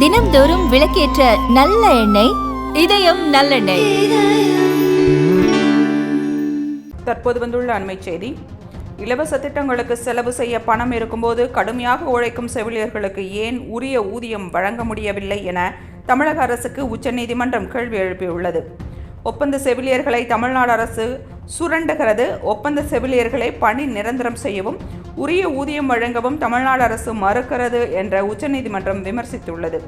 தினம்தோறும் விளக்கேற்ற நல்ல எண்ணெய் இதயம் நல்லெண்ணெய். தற்போது வந்துள்ள அண்மை செய்தி. இலவச திட்டங்களுக்கு செலவு செய்ய பணம் இருக்கும்போது கடுமையாக உழைக்கும் செவிலியர்களுக்கு ஏன் உரிய ஊதியம் வழங்க முடியவில்லை என தமிழக அரசுக்கு உச்சநீதிமன்றம் கேள்வி எழுப்பியுள்ளது. ஒப்பந்த செவிலியர்களை தமிழ்நாடு அரசு சுரண்டுகிறது. ஒப்பந்த செவிலியர்களை பணி நிரந்தரம் செய்யவும் உரிய ஊதியம் வழங்கவும் தமிழ்நாடு அரசு மறுக்கிறது என்ற உச்சநீதிமன்றம் விமர்சித்துள்ளது.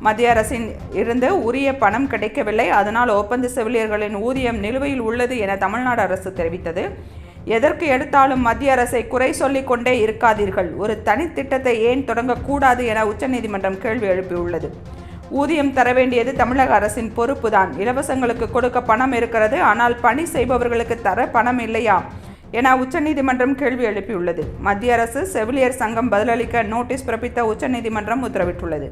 மத்திய அரசின் இருந்து உரிய பணம் கிடைக்கவில்லை. அதனால் ஒப்பந்த செவிலியர்களின் ஊதியம் நிலுவையில் உள்ளது என தமிழ்நாடு அரசு தெரிவித்தது. எதற்கு எடுத்தாலும் மத்திய அரசை குறை சொல்லிக் கொண்டே இருக்காதீர்கள். ஒரு தனித்திட்டத்தை ஏன் தொடங்கக்கூடாது என உச்சநீதிமன்றம் கேள்வி எழுப்பியுள்ளது. ஊதியம் தர வேண்டியது தமிழக அரசின் பொறுப்புதான். இலவசங்களுக்கு கொடுக்க பணம் இருக்கிறது. ஆனால் பணி செய்பவர்களுக்கு தர பணம் இல்லையா? என உச்சநீதிமன்றம் கேள்வி எழுப்பியுள்ளது. மத்திய அரசு செவிலியர் சங்கம் பதிலளிக்க நோட்டீஸ் பிறப்பித்த உச்சநீதிமன்றம் உத்தரவிட்டுள்ளது.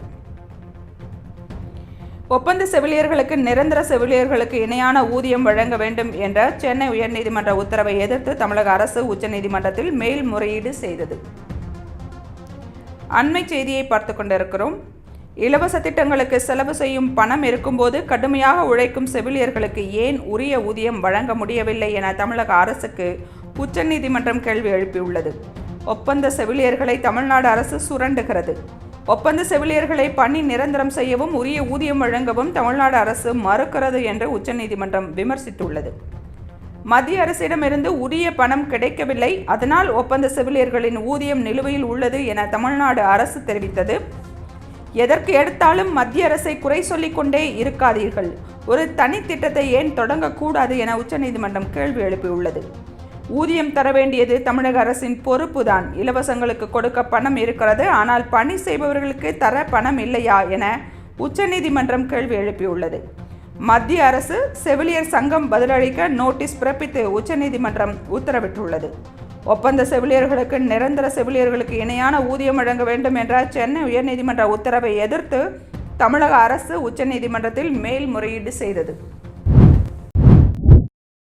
ஒப்பந்த செவிலியர்களுக்கு நிரந்தர செவிலியர்களுக்கு இணையான ஊதியம் வழங்க வேண்டும் என்ற சென்னை உயர்நீதிமன்ற உத்தரவை எதிர்த்து தமிழக அரசு உச்சநீதிமன்றத்தில் மேல்முறையீடு செய்தது. அண்மை செய்தியை பார்த்து கொண்டிருக்கிறோம். இலவச திட்டங்களுக்கு செலவு செய்யும் பணம் இருக்கும்போது கடுமையாக உழைக்கும் செவிலியர்களுக்கு ஏன் உரிய ஊதியம் வழங்க முடியவில்லை என தமிழக அரசுக்கு உச்சநீதிமன்றம் கேள்வி எழுப்பியுள்ளது. ஒப்பந்த செவிலியர்களை தமிழ்நாடு அரசு சுரண்டுகிறது. ஒப்பந்த செவிலியர்களை பணி நிரந்தரம் செய்யவும் உரிய ஊதியம் வழங்கவும் தமிழ்நாடு அரசு மறுக்கிறது என்று உச்சநீதிமன்றம் விமர்சித்துள்ளது. மத்திய அரசிடமிருந்து உரிய பணம் கிடைக்கவில்லை. அதனால் ஒப்பந்த செவிலியர்களின் ஊதியம் நிலுவையில் உள்ளது என தமிழ்நாடு அரசு தெரிவித்தது. எதற்கு எடுத்தாலும் மத்திய அரசை குறை சொல்லிக்கொண்டே இருக்காதீர்கள். ஒரு தனி திட்டத்தை ஏன் தொடங்கக்கூடாது என உச்சநீதிமன்றம் கேள்வி எழுப்பியுள்ளது. ஊதியம் தர வேண்டியது தமிழக அரசின் பொறுப்புதான். இலவசங்களுக்கு கொடுக்க பணம் இருக்கிறது. ஆனால் பணி செய்பவர்களுக்கு தர பணம் இல்லையா என உச்சநீதிமன்றம் கேள்வி எழுப்பியுள்ளது. மத்திய அரசு செவிலியர் சங்கம் பதிலளிக்க நோட்டீஸ் பிறப்பித்து உச்சநீதிமன்றம் உத்தரவிட்டுள்ளது. ஒப்பந்த செவிலியர்களுக்கு நிரந்தர செவிலியர்களுக்கு இணையான ஊதியம் வழங்க வேண்டும் என்ற சென்னை உயர்நீதிமன்ற உத்தரவை எதிர்த்து தமிழக அரசு உச்சநீதிமன்றத்தில் மேல்முறையீடு செய்தது.